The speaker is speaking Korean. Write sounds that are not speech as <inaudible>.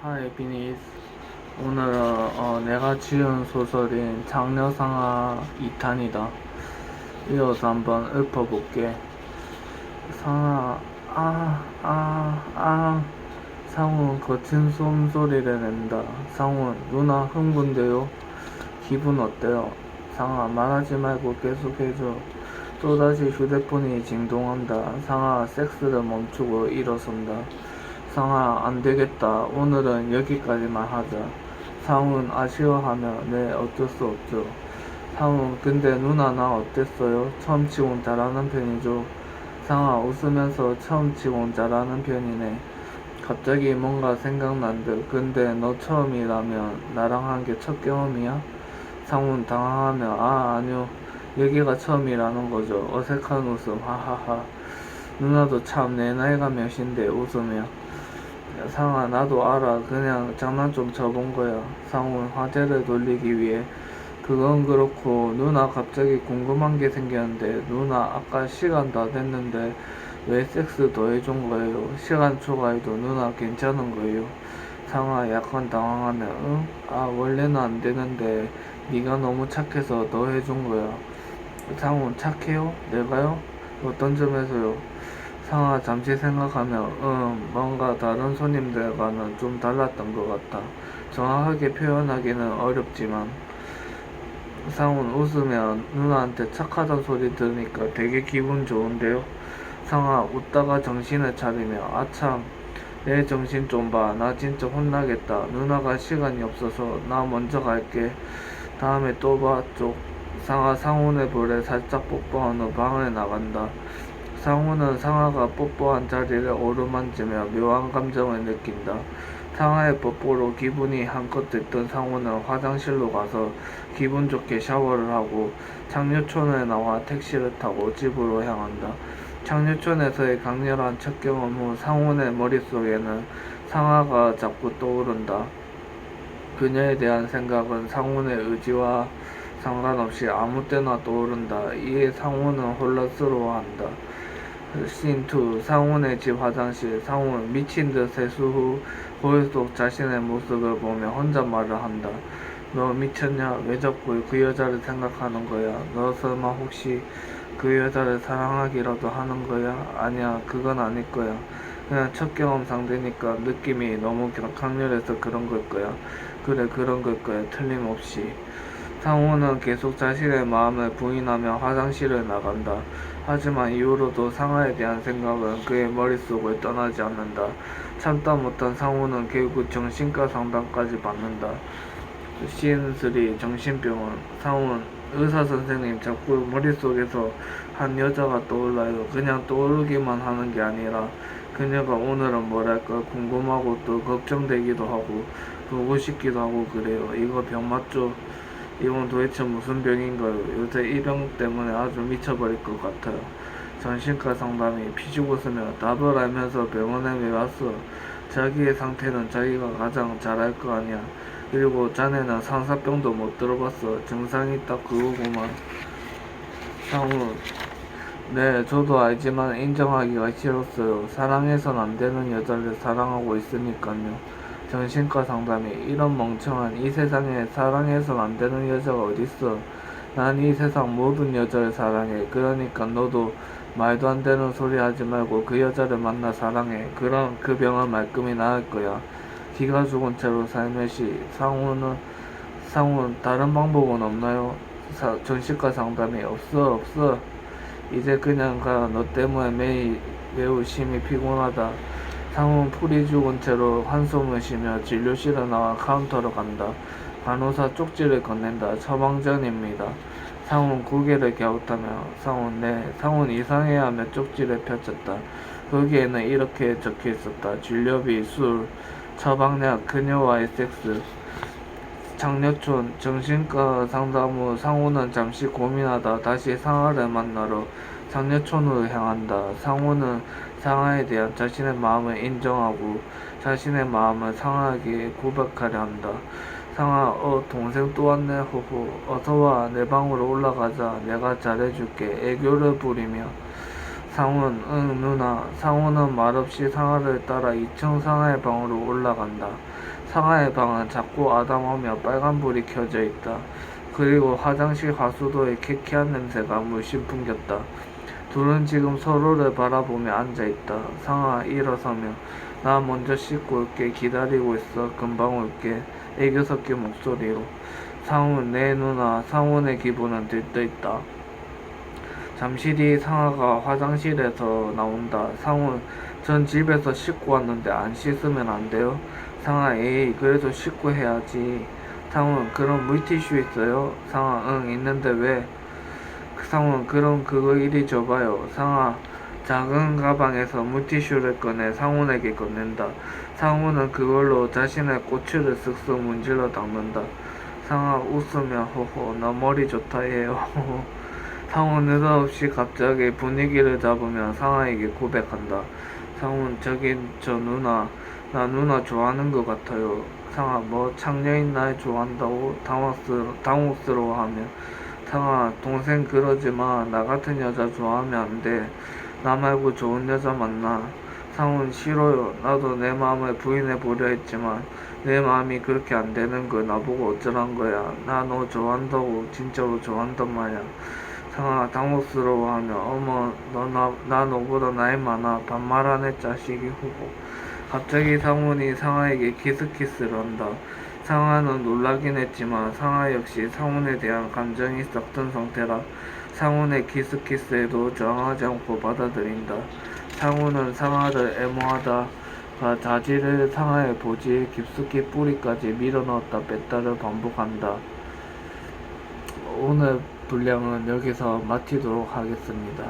하이 비니스 오늘은 어, 내가 지은 소설인 장려상하 2탄이다. 이어서 한번 읊어볼게. 상하 아 아 아. 상훈 거친 숨소리를 낸다. 상훈 누나 흥분돼요. 기분 어때요? 상아 말하지 말고 계속해줘. 또다시 휴대폰이 징동한다. 상아 섹스를 멈추고 일어선다 상아 안 되겠다. 오늘은 여기까지만 하자. 상훈 아쉬워하며 네 어쩔 수 없죠. 상훈 근데 누나 나 어땠어요? 처음 치곤 잘하는 편이죠. 상아 웃으면서 처음 치곤 잘하는 편이네. 갑자기 뭔가 생각난 듯. 근데 너 처음이라면 나랑 한 게 첫 경험이야? 상훈 당황하며 아 아니요. 여기가 처음이라는 거죠. 어색한 웃음 하하하. 누나도 참 내 나이가 몇인데 웃으며 상아 나도 알아 그냥 장난 좀 쳐본 거야 상훈 화제를 돌리기 위해 그건 그렇고 누나 갑자기 궁금한 게 생겼는데 누나 아까 시간 다 됐는데 왜 섹스 더 해준 거예요 시간 초과해도 누나 괜찮은 거예요 상아 약간 당황하며 응? 아 원래는 안 되는데 네가 너무 착해서 더 해준 거야 상훈 착해요? 내가요? 어떤 점에서요? 상아 잠시 생각하며 음 뭔가 다른 손님들과는 좀 달랐던 것 같다. 정확하게 표현하기는 어렵지만 상훈 웃으며 누나한테 착하단 소리 들으니까 되게 기분 좋은데요. 상아 웃다가 정신을 차리며 아참 내 정신 좀 봐. 나 진짜 혼나겠다. 누나가 시간이 없어서 나 먼저 갈게. 다음에 또 봐. 쪽. 상아 상훈의 볼에 살짝 뽀뽀한 후 방을 나간다. 상훈은 상아가 뽀뽀한 자리를 오르만지며 묘한 감정을 느낀다. 상아의 뽀뽀로 기분이 한껏 됐던 상훈은 화장실로 가서 기분 좋게 샤워를 하고 장류촌에 나와 택시를 타고 집으로 향한다. 장류촌에서의 강렬한 첫 경험 후 상훈의 머릿속에는 상아가 자꾸 떠오른다. 그녀에 대한 생각은 상훈의 의지와 상관없이 아무 때나 떠오른다. 이에 상훈은 혼란스러워한다. 씬2 상훈의 집 화장실 상훈 미친 듯 세수 후 거울 속 자신의 모습을 보며 혼잣말을 한다. 너 미쳤냐? 왜 자꾸 그 여자를 생각하는 거야? 너 설마 혹시 그 여자를 사랑하기라도 하는 거야? 아니야, 그건 아닐 거야. 그냥 첫 경험 상대니까 느낌이 너무 강렬해서 그런 걸 거야. 그래, 그런 걸 거야. 틀림없이. 상호는 계속 자신의 마음을 부인하며 화장실을 나간다. 하지만 이후로도 상아에 대한 생각은 그의 머릿속을 떠나지 않는다. 참다 못한 상호는 결국 정신과 상담까지 받는다. 시은3 정신병원 상훈 의사 선생님 자꾸 머릿속에서 한 여자가 떠올라요. 그냥 떠오르기만 하는 게 아니라 그녀가 오늘은 뭐랄까 궁금하고 또 걱정되기도 하고 보고 싶기도 하고 그래요. 이거 병 맞죠? 이건 도대체 무슨 병인가요? 요새 이 병 때문에 아주 미쳐버릴 것 같아요. 정신과 상담이 피죽 웃으며 답을 알면서 병원에 왜 왔어? 자기의 상태는 자기가 가장 잘 알 거 아니야. 그리고 자네는 상사병도 못 들어봤어. 증상이 딱 그거구만. 상우, 네, 저도 알지만 인정하기가 싫었어요. 사랑해선 안 되는 여자를 사랑하고 있으니까요. 정신과 상담이 이런 멍청한 이 세상에 사랑해선 안 되는 여자가 어딨어. 난 이 세상 모든 여자를 사랑해. 그러니까 너도 말도 안 되는 소리 하지 말고 그 여자를 만나 사랑해. 그럼 그 병은 말끔히 나을 거야. 기가 죽은 채로 살며시 상우는 상훈 다른 방법은 없나요? 사, 정신과 상담이 없어 없어. 이제 그냥 가. 너 때문에 매일 매우 심히 피곤하다. 상훈 풀이 죽은 채로 한숨을 쉬며 진료실에 나와 카운터로 간다. 간호사 쪽지를 건넨다. 처방전입니다. 상훈 고개를 갸웃하며 상훈 네 상훈 이상해하며 쪽지를 펼쳤다. 거기에는 이렇게 적혀 있었다. 진료비, 술, 처방약, 그녀와의 섹스. 장려촌 정신과 상담 후 상훈은 잠시 고민하다 다시 상아를 만나러 장려촌으로 향한다. 상훈은 상아에 대한 자신의 마음을 인정하고 자신의 마음을 상아에게 고백하려 한다. 상아, 어, 동생 또 왔네, 호호. 어서와, 내 방으로 올라가자. 내가 잘해줄게. 애교를 부리며. 상훈, 응, 누나. 상훈은 말없이 상아를 따라 2층 상아의 방으로 올라간다. 상아의 방은 자꾸 아담하며 빨간불이 켜져 있다. 그리고 화장실 하수도의 쾌쾌한 냄새가 물씬 풍겼다. 둘은 지금 서로를 바라보며 앉아있다. 상아 일어서며 나 먼저 씻고 올게 기다리고 있어 금방 올게 애교 섞인 목소리로 상훈 내 누나 상훈의 기분은 들떠있다. 잠시 뒤 상아가 화장실에서 나온다. 상훈, 전 집에서 씻고 왔는데 안 씻으면 안 돼요? 상아, 에이, 그래도 씻고 해야지. 상훈, 그럼 물티슈 있어요? 상아, 응, 있는데 왜? 상훈, 그럼 그거 이리 줘봐요. 상아, 작은 가방에서 물티슈를 꺼내 상훈에게 건넨다. 상훈은 그걸로 자신의 꼬치를 쓱쓱 문질러 닦는다. 상아 웃으며 호호 나 머리 좋다 해요. <laughs> 상훈 느닷없이 갑자기 분위기를 잡으며 상아에게 고백한다. 상훈 저기 저 누나 나 누나 좋아하는 것 같아요. 상아 뭐 창녀인 날 좋아한다고 당혹스러, 당혹스러워하며 상아 동생 그러지 마. 나 같은 여자 좋아하면 안 돼. 나 말고 좋은 여자 만나. 상훈 싫어요. 나도 내 마음을 부인해 보려 했지만 내 마음이 그렇게 안 되는 거 나보고 어쩌란 거야. 나 너 좋아한다고 진짜로 좋아한단 말이야. 상아 당혹스러워하며 어머 너나 나 너보다 나이 많아 반말하네 자식이 후보. 갑자기 상훈이 상아에게 키스키스를 한다. 상아는 놀라긴 했지만 상아 역시 상훈에 대한 감정이 썩든 상태라 상훈의 키스키스에도 저항하지 않고 받아들인다. 상훈은 상아를 애모하다가 자지를 상아의 보지에 깊숙이 뿌리까지 밀어넣었다 뺐다를 반복한다. 오늘 분량은 여기서 마치도록 하겠습니다.